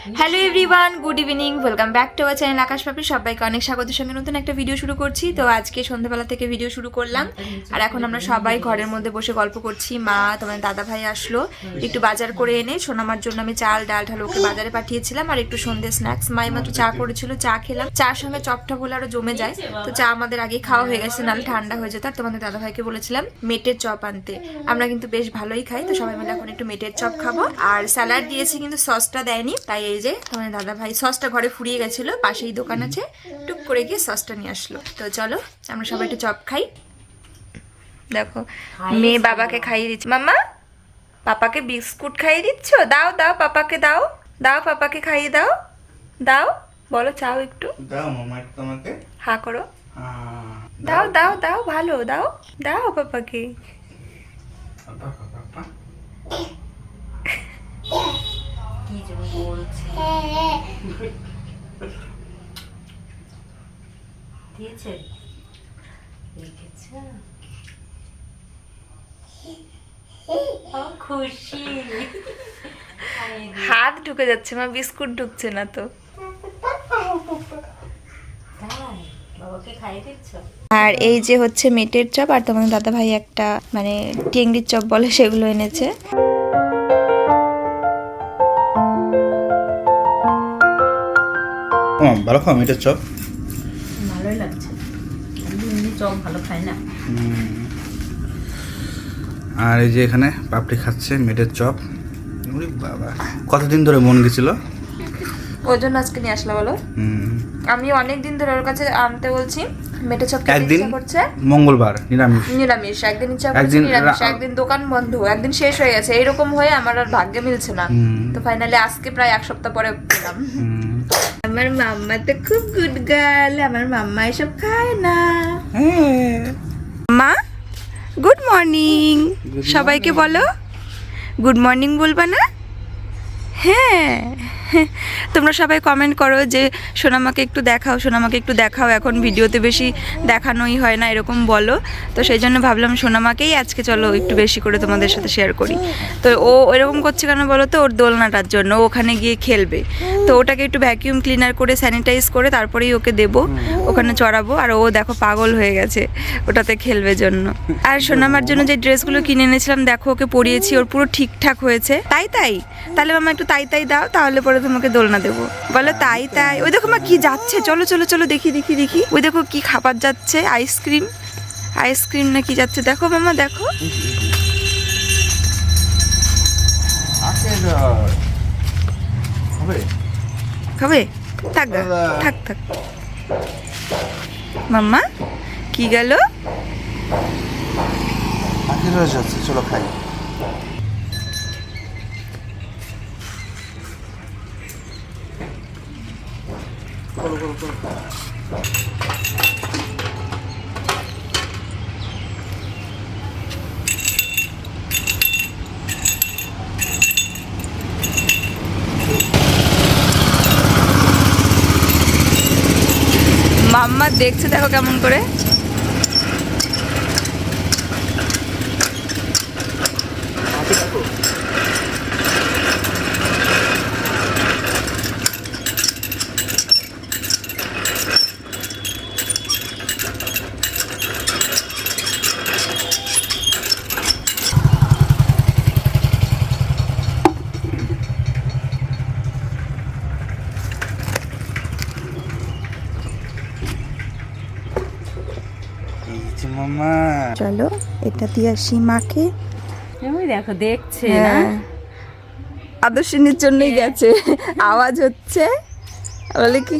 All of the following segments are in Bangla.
Hello everyone good evening welcome back to our channel Akash Papri সবাইকে অনেক স্বাগতের সঙ্গে নতুন একটা ভিডিও শুরু করছি। তো আজকে সন্ধ্যাবেলা থেকে ভিডিও শুরু করলাম। আর এখন আমরা সবাই ঘরের মধ্যে বসে গল্প করছি। মা তোমার দাদা ভাই আসলো। একটু বাজার করে এনে সোনামার জন্য আমি চাল, ডাল, ঢাল ওকে বাজারে পাঠিয়েছিলাম। আর একটু সন্ধ্যে স্ন্যাক্স মা মাত্র চা করেছিল, চা খেলাম। চার সঙ্গে চপটা বলে আরও জমে যায়। তো চা আমাদের আগে খাওয়া হয়ে গেছে, নাহলে ঠান্ডা হয়ে যেত। আর তোমাদের দাদা ভাইকে বলেছিলাম, মেটের চপ আনতে। আমরা কিন্তু বেশ ভালোই খাই। তো সবাই মিলে এখন একটু মেটের চপ খাব। আর স্যালাড দিয়েছি কিন্তু সসটা দেয়নি, তাই এই যে তোমাদের দাদা ভাই সসটা ঘরে ফুরিয়ে গেছিল পাশেই দোকান আছে। টুক করে গিয়ে সসটা নিয়ে আসলো। তো চলো আমরা সবাই একটু চপ খাই। দেখো মেয়ে বাবাকে খাইয়ে দিচ্ছে। মাম্মা পাপাকে বিস্কুট খাইয়ে দিচ্ছ? দাও দাও পাপাকে দাও। দাও পাপাকে খাইয়ে দাও। দাও বলো চাও একটু। দাও মামা একটু হা করো। দাও দাও। দাও ভালো দাও। দাও পাপাকে। কি যে বলছে? দিয়েছে? দেখেছ খুশি। হাত ঢুকে যাচ্ছে মা বিস্কুট ঢুকছে না তো। আর এই যে হচ্ছে মেটের চপ আর তোমার দাদা ভাই একটা মানে টেংরির চপ বলে সেগুলো এনেছে। ও, ভালো খাও মিটের চপ। ভালোই লাগছে। এমনি চপ ভালো খাই না। আর এই যে এখানে পাপড়ি খাচ্ছে মিটের চপ। বাবা কতদিন ধরে মন গেছিল? ওই জন্য আজকে নিয়ে আসলো বলো। হুম, আমি অনেক দিন ধরে ওর কাছে আনতে বলছি মেটে চপ একদিন? করছে। মঙ্গলবার নিরামিষ। নিরামিষ একদিন ইচ্ছা করছে একদিন নিরামিষ। একদিন দোকান বন্ধ একদিন শেষ হয়ে গেছে। এইরকম হয়ে আমার আর ভাগ্যে মিলছে না। হুম, তো ফাইনালি আজকে প্রায় এক সপ্তাহ পরে পেলাম। হুম। আমার মাম্মা তো খুব গুড গার্ল আমার মাম্মা এসব খায় না। মা গুড মর্নিং সবাইকে বলো গুড মর্নিং বলবা না? হ্যাঁ। তোমরা সবাই কমেন্ট করো যে, সোনামাকে একটু দেখাও, সোনামাকে একটু দেখাও, এখন ভিডিওতে বেশি দেখানোই হয় না, এরকম বলো। তো সেই জন্য ভাবলাম সোনামাকেই আজকে চলো একটু বেশি করে তোমাদের সাথে শেয়ার করি। তো ও এরকম করছে কেন বলো তো? ওর দোলনাটার জন্য ওখানে গিয়ে খেলবে। তো ওটাকে একটু ভ্যাকিউম ক্লিনার করে স্যানিটাইজ করে তারপরেই ওকে দেব। ওখানে চড়াবো। আর ও দেখো পাগল হয়ে গেছে ওটাতে খেলবে জন্য। আর সোনামার জন্য যে ড্রেসগুলো কিনে এনেছিলাম, দেখো ওকে পরিয়েছি, ওর পুরো ঠিকঠাক হয়েছে। তাই তাই? তাহলে মামা একটু তাই তাই দাও, তাহলে পরে তোমাকে দোলনা দেবো। বলো তাই তাই। ওই দেখো মা কি যাচ্ছে। চলো চলো চলো দেখি দেখি দেখি। ওই দেখো কি খাবার যাচ্ছে। আইসক্রিম। আইসক্রিম না কি যাচ্ছে? দেখো মামা দেখো। খাবে? থাক থাক থাক। মাম্মা কি গেল? চলো রস আছে করো করো। মাম্মা দেখছে দেখো কেমন করে এই যে মামা চলো এটা দিয়ে আসি মাকে দেখো দেখছে না? হ্যাঁ। আদর্শিনীর জন্যই গেছে। আওয়াজ হচ্ছে। বলে কি?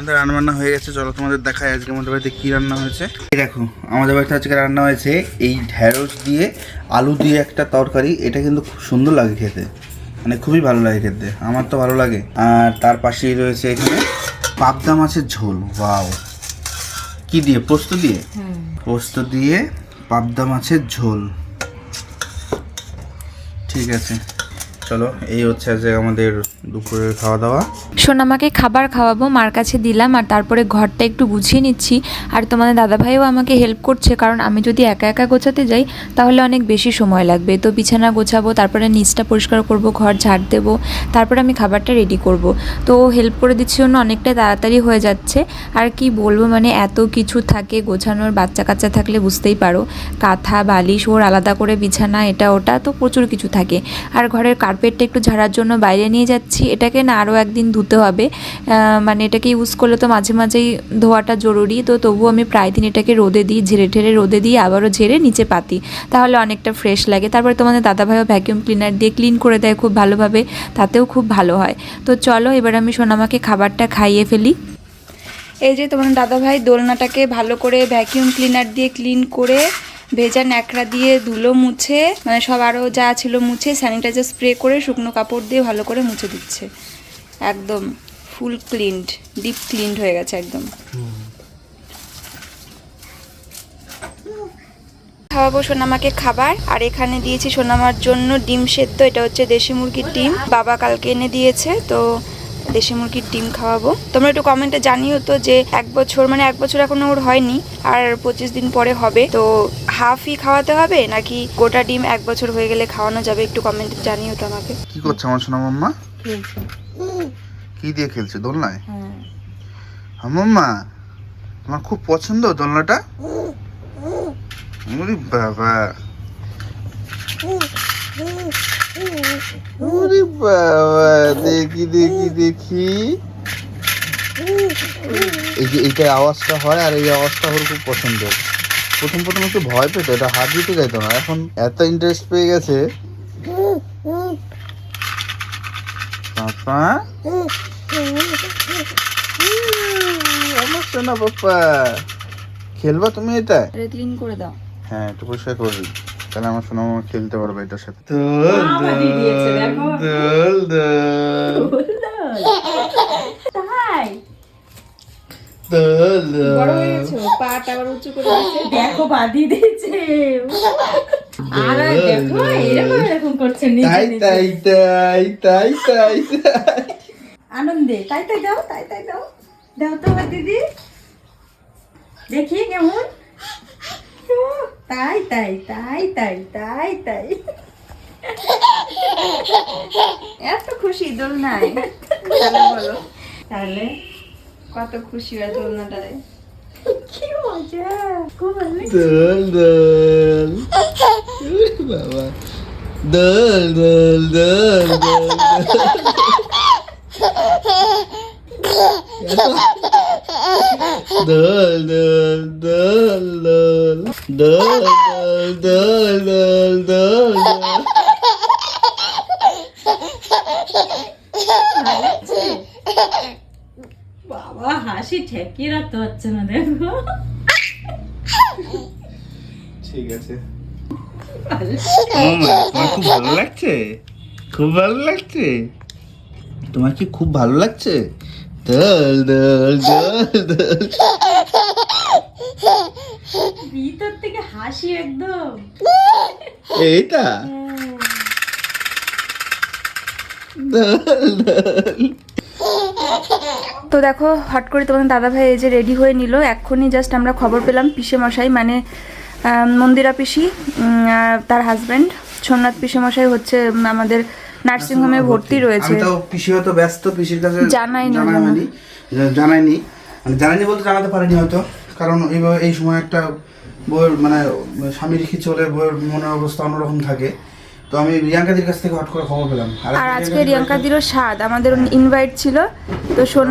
আমাদের রান্না বান্না হয়ে গেছে। চলো তোমাদের দেখায় আজকে আমাদের বাড়িতে কি রান্না হয়েছে। এই দেখো আমাদের বাড়িতে আজকে রান্না হয়েছে এই ঢ্যাঁড়স দিয়ে আলু দিয়ে একটা তরকারি। এটা কিন্তু খুব সুন্দর লাগে খেতে। মানে খুবই ভালো লাগে খেতে। আমার তো ভালো লাগে। আর তার পাশেই রয়েছে এখানে পাবদা মাছের ঝোল। ওয়াও। কি দিয়ে? পোস্ত দিয়ে? পোস্ত দিয়ে পাবদা মাছের ঝোল। ঠিক আছে। চলো, এই হচ্ছে আজকে আমাদের দুপুরের খাওয়া দাওয়া সোনামাকে খাবার খাওয়াবো, মার কাছে দিলাম আর তারপরে ঘরটা একটু গুছিয়ে নিচ্ছি। আর তোমাদের দাদাভাইও আমাকে হেল্প করছে, কারণ আমি যদি একা একা গোছাতে যাই, তাহলে অনেক বেশি সময় লাগবে। তো বিছানা গোছাবো, তারপরে নিচটা পরিষ্কার করব, ঘর ঝাড় দেবো, তারপরে আমি খাবারটা রেডি করব। তো হেল্প করে দিচ্ছি জন্য অনেকটাই তাড়াতাড়ি হয়ে যাচ্ছে। আর কি বলব মানে এত কিছু থাকে গোছানোর বাচ্চা কাচ্চা থাকলে বুঝতেই পারো। কাঁথা, বালিশ, ওর আলাদা করে বিছানা এটা ওটা তো প্রচুর কিছু থাকে। আর ঘরের কার্পেটটা একটু ঝাড়ার জন্য বাইরে নিয়ে যাচ্ছি। এটাকে না আরও একদিন ধুতে হবে। মানে এটাকে ইউজ করলে তো মাঝে মাঝেই ধোয়াটা জরুরি। তো তবুও আমি প্রায় দিন এটাকে রোদে দিই, ঝেড়ে ঠেড়ে রোদে দিয়ে আবারও ঝেড়ে নিচে পাতি। তাহলে অনেকটা ফ্রেশ লাগে। তারপরে তোমাদের দাদাভাইও ভ্যাকিউম ক্লিনার দিয়ে ক্লিন করে দেয় খুব ভালোভাবে। তাতেও খুব ভালো হয়। তো চলো, এবার আমি সোনামাকে খাবারটা খাইয়ে ফেলি। এই যে তোমার দাদাভাই দোলনাটাকে ভালো করে ভ্যাকিউম ক্লিনার দিয়ে ক্লিন করে ভেজা ন্যাকড়া দিয়ে ধুলো মুছে মানে সব আরও যা ছিল মুছে স্যানিটাইজার স্প্রে করে শুকনো কাপড় দিয়ে ভালো করে মুছে দিচ্ছে। একদম ফুল ক্লিনড ডিপ ক্লিনড হয়ে গেছে একদম। খাওয়াবো সোনামাকে খাবার, আর এখানে দিয়েছি সোনামার জন্য ডিম সেদ্ধ, এটা হচ্ছে দেশি মুরগির ডিম। বাবা কালকে এনে দিয়েছে, তো দেশি মুরগির ডিম খাওয়াবো। তোমরা একটু কমেন্টে জানিও তো যে এক বছর মানে এক বছর এখনও ওর হয়নি, আর পঁচিশ দিন পরে হবে, তো হাফই খাওয়াতে হবে নাকি গোটা ডিম এক বছর হয়ে গেলে খাওয়ানো যাবে? একটু কমেন্ট জানিও তো আমাকে। কি করছে আমার সোনা মাম্মা কি দিয়ে খেলছে দোলনায়? হ্যাঁ। হ্যাঁ মাম্মা তোমার খুব পছন্দ দোলনাটা? ওরে বাবা। ওরে বাবা দেখি দেখি দেখি। এই যে এইটা আওয়াজটা হয় আর এই আওয়াজটা ওর খুব পছন্দ প্রথম প্রথম একটু ভয় পেত এটা হাত দিতে যাইতো না। এখন এত ইন্টারেস্ট পেয়ে গেছে। পাপা। আমার সোনা পাপা। খেলবা তুমি এটা? ক্লিন করে দাও। হ্যাঁ একটু পরিষ্কার করবি তাহলে আমার সোনা মামা খেলতে পারবে এটার সাথে। দিয়ে দোল দোল তাই দোল বড় হয়ে গেছো পাটা আবার উঁচু করে দিয়েছে দেখো বাদি দিয়েছে। আর দেখো এরকম এরকম করছে তাই তাই তাই তাই তাই তাই। আনন্দে তাই তাই দাও তাই তাই দাও। দাও তো দিদি। দেখি কেমন। তাই তাই তাই তাই তাই তাই। এত খুশি দোলনায়। তাহলে বলো। তাহলে কত খুশি হয় দোলনাটারে কি মজা খুব ভালো লাগছে। দোল দোল উরে বাবা দোল দোল দোল দোল দোল দোল দোল দোল দোল দোল দোল দোল দোল ভালো লাগছে? বাবা হাসি ঠেকিয়ে রাখতে পারছে না দেখো। ঠিক আছে। তোমার খুব ভালো লাগছে? খুব ভালো লাগছে? তোমার কি খুব ভালো লাগছে? দোল দোল দোল দোল। ভিতর থেকে হাসি একদম। এইটা? দোল দোল। তো দেখো হট করে তোমাদের দাদাভাই এই যে রেডি হয়ে নিল। এক্ষুনি জাস্ট আমরা খবর পেলাম পিসে মশাই মানে মন্দিরা পিসি তার হাজব্যান্ড সোমনাথ পিসে মশাই হচ্ছে আমাদের নার্সিংহোমে ভর্তি রয়েছে। তো পিসি হয়তো ব্যস্ত পিসির কাছে জানাইনি জানাইনি মানে জানাইনি। বলতে জানাতে পারিনি হয়তো কারণ এইভাবে এই সময় একটা বইয়ের মানে স্বামীর খিচে হলে বইয়ের মনের অবস্থা অন্যরকম থাকে। তো আমি রিয়াঙ্কাদির কাছ থেকে হট করে খবর পেলাম। আর আজকে রিয়াঙ্কাদিরও স্বাদ আমাদের ইনভাইট ছিল। তো শোন।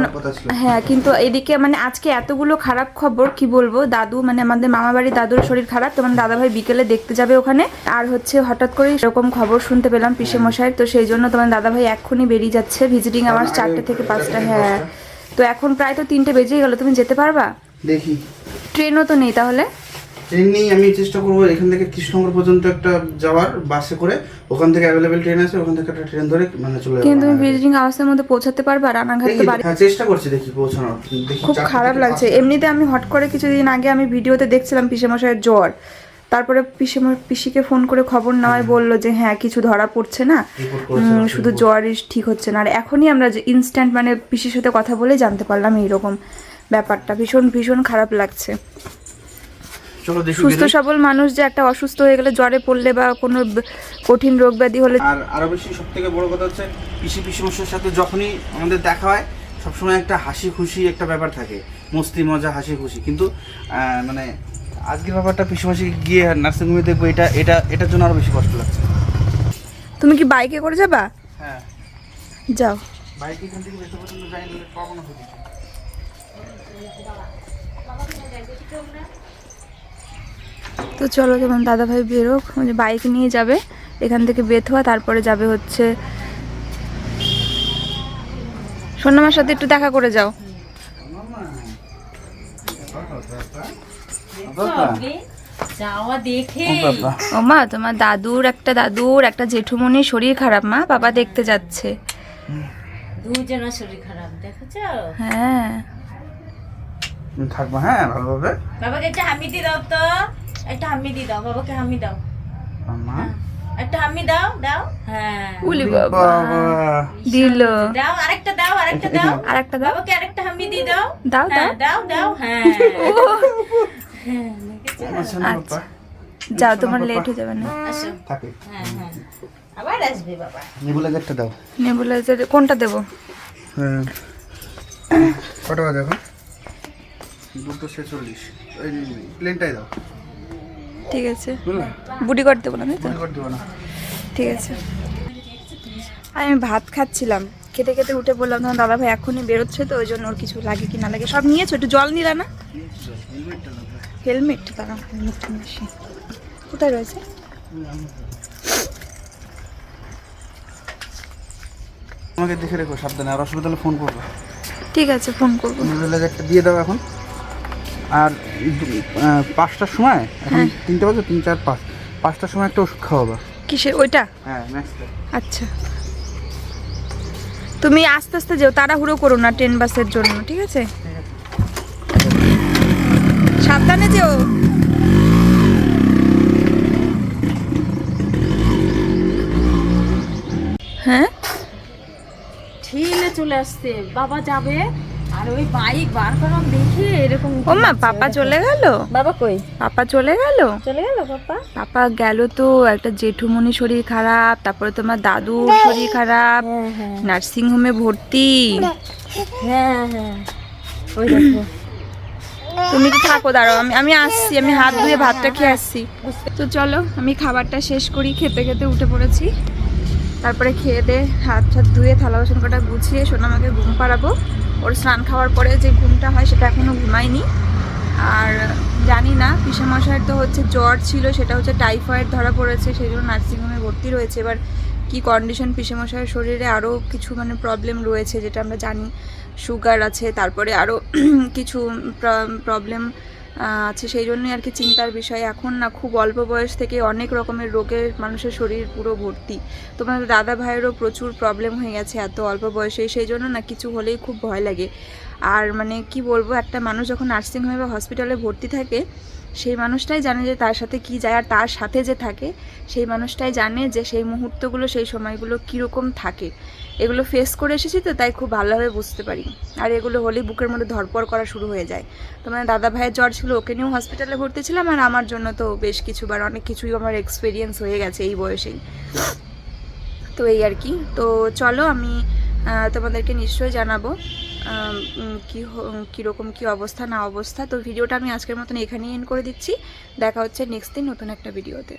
হ্যাঁ কিন্তু এদিকে মানে আজকে এতগুলো খারাপ খবর কি বলব? দাদু মানে আমাদের মামা বাড়ি দাদুর শরীর খারাপ তো মানে দাদাভাই বিকেলে দেখতে যাবে ওখানে। আর হচ্ছে হঠাৎ করে এরকম খবর শুনতে পেলাম পিসে মশাই তো সেই জন্য তোমার দাদাভাই এক্ষুনি বেরিয়ে যাচ্ছে। ভিজিটিং আমার চারটে থেকে পাঁচটা হ্যাঁ। তো এখন প্রায় তো তিনটে বেজেই গেল তুমি যেতে পারবা? দেখি। ট্রেনও তো নেই তাহলে? এমনি আমি চেষ্টা করব এখান থেকে কৃষ্ণনগর পর্যন্ত একটা যাওয়ার বাসে করে। ওখান থেকে অ্যাভেলেবেল ট্রেন আছে ওখান থেকে একটা ট্রেন ধরে মানে চলে যাব। কিন্তু তুমি। ভিজিটিং আওয়াজের মধ্যে পৌঁছাতে পারবা রানাঘাট তো বাড়ি হ্যাঁ চেষ্টা করছি দেখি পৌঁছানোর। দেখি খুব খারাপ লাগছে। এমনিতে আমি হট করে কিছুদিন আগে আমি ভিডিওতে দেখছিলাম পিসেমশাইয়ের জ্বর। তারপরে পিসি পিসিকে ফোন করে খবর নেওয়ায় বলল যে হ্যাঁ কিছু ধরা পড়ছে না। শুধু জ্বর ঠিক হচ্ছে না। আর এখনই আমরা যে ইনস্ট্যান্ট মানে পিসির সাথে কথা বলে জানতে পারলাম এইরকম ব্যাপারটা। ভীষণ ভীষণ খারাপ লাগছে। চলো দেখি সুস্থ সবল মানুষ যে একটা অসুস্থ হয়ে গেলে জ্বরে পড়লে বা কোনো কঠিন রোগ ব্যাধি হলে আর আরও বেশি সব থেকে বড় কথা হচ্ছে পিসি পিসি মশাইয়ের সাথে যখনই আমাদের দেখা হয় সবসময় একটা হাসি খুশি একটা ব্যাপার থাকে। মস্তি মজা হাসি খুশি কিন্তু মানে আজকের ব্যাপারটা পিসি মাসি গিয়ে নার্সিংহোমে দেখব এটা এটা এটার জন্য আরও বেশি কষ্ট লাগছে। তুমি কি বাইকে করে যাবা? হ্যাঁ। যাও। বাইক এখান থেকে বেশি পর্যন্ত যাই না পাবো না। তো চলো যেমন দাদাভাই বেরোক মানে বাইক নিয়ে যাবে এখান থেকে বেথুয়া তারপরে যাবে হচ্ছে সোনামার সাথে একটু দেখা করে যাও। বাবা, যাওয়া দেখে ও মা তোমার দাদুর একটা দাদুর একটা জেঠুমনির শরীর খারাপ মা বাবা দেখতে যাচ্ছে। দুজনের শরীর খারাপ দেখেছ? হ্যাঁ। থাকবা হ্যাঁ ভালোভাবে। বাবাকে একটা হামি দি দাও তো। একটা হামি দি দাও বাবাকে হামি দাও। মা একটা হামি দাও দাও। হ্যাঁ। উলি বাবা। দিল। দাও আরেকটা দাও আরেকটা দাও। আর একটা দাও। বাবাকে আরেকটা হামি দি দাও। দাও হ্যাঁ দাও দাও। দাও হ্যাঁ। হ্যাঁ আচ্ছা যাও তোমার লেট হয়ে যাবে না। আসো। থাকে। হ্যাঁ হ্যাঁ। আবার আসবে বাবা। নেবুলাইজারটা দাও। নেবুলাইজার কোনটা দেবো? হ্যাঁ। কটা বাজে এখন? দুটো ছেচল্লিশ। প্লেনটাই দাও। ঠিক আছে। বুড়ি করে দেবো না তাই তো? দেবো না। ঠিক আছে। আমি ভাত খাচ্ছিলাম। খেতে খেতে উঠে বললাম তোমার দাদা ভাই এখনই বেরোচ্ছে তো ওই জন্য ওর কিছু লাগে কি না লাগে সব নিয়েছো? একটু জল নিলা না? হেলমেট তারা হেলমেট আসি। কোথায় রয়েছে? আমাকে দেখে রেখো সাবধানে আর অসুবিধা হলে ফোন করব। ঠিক আছে ফোন করব। দিয়ে দাও এখন। আর পাঁচটার সময়? এখন তিনটে বাজে তিন চার পাঁচ। পাঁচটার সময় একটা ওষুধ খাওয়াবা। কিসের? ওইটা? হ্যাঁ আচ্ছা। তুমি আস্তে আস্তে যেও তাড়াহুড়ো করো না ট্রেন বাসের জন্য ঠিক আছে? সাবধানে যেও। হ্যাঁ? ঠেলে চলে আসছে। বাবা যাবে? ওই বাইক বার করাম দেখে এরকম ও মা পাপা চলে গেল? বাবা কই? পাপা চলে গেল? চলে গেল পাপা? পাপা গেল তো একটা জেঠুমনি শরীর খারাপ তারপরে তোমার দাদুর শরীর খারাপ হ্যাঁ হ্যাঁ। নার্সিং হোমে ভর্তি। হ্যাঁ হ্যাঁ। ওই দেখো। তুমি কি থাকো দাঁড়াও আমি আমি আসছি আমি হাত ধুয়ে ভাতটা খেয়ে আসছি। তো চলো আমি খাবারটা শেষ করি খেতে খেতে উঠে পড়েছি। তারপরে খেয়ে দে হাত হাত ধুয়ে থালা বাসন কটা গুছিয়ে সোনামাকে ঘুম পাড়াবো। ওর স্নান খাওয়ার পরে যে ঘুমটা হয় সেটা এখনও ঘুমায়নি। আর জানি না, পিসামশাইয়ের তো হচ্ছে জ্বর ছিল, সেটা হচ্ছে টাইফয়েড ধরা পড়েছে, সেই জন্য নার্সিংহোমে ভর্তি রয়েছে। এবার কি কন্ডিশন পিসামশাইয়ের শরীরে আরও কিছু মানে প্রবলেম রয়েছে, যেটা আমরা জানি। সুগার আছে, তারপরে আরও কিছু প্রবলেম আছে। সেই জন্যই আর কি চিন্তার বিষয়। এখন না খুব অল্প বয়স থেকে অনেক রকমের রোগে মানুষের শরীর পুরো ভর্তি। তোমার দাদা ভাইয়েরও প্রচুর প্রবলেম হয়ে গেছে এত অল্প বয়সে সেই জন্য না কিছু হলেই খুব ভয় লাগে। আর মানে কি বলব, একটা মানুষ যখন নার্সিংহোমে বা হসপিটালে ভর্তি থাকে সেই মানুষটাই জানে যে তার সাথে কি যায় আর তার সাথে যে থাকে, সেই মানুষটাই জানে যে সেই মুহূর্তগুলো, সেই সময়গুলো কীরকম থাকে। এগুলো ফেস করে এসেছি তো, তাই খুব ভালোভাবে বুঝতে পারি। আর এগুলো হলেই বুকের মধ্যে ধরপড় করা শুরু হয়ে যায়। তো মানে দাদা ভাইয়ের জ্বর ছিল, ওকে নিয়েও হসপিটালে ভর্তি ছিলাম আর আমার জন্য তো বেশ কিছুবার, অনেক কিছুই আমার এক্সপিরিয়েন্স হয়ে গেছে এই বয়সেই। তো এই আর কি। তো চলো আমি তোমাদেরকে নিশ্চয়ই জানাব। কি কীরকম কী অবস্থা, না অবস্থা, তো ভিডিওটা আমি আজকের মতন এখানেই এন্ড করে দিচ্ছি। দেখা হচ্ছে নেক্সট দিন নতুন একটা ভিডিওতে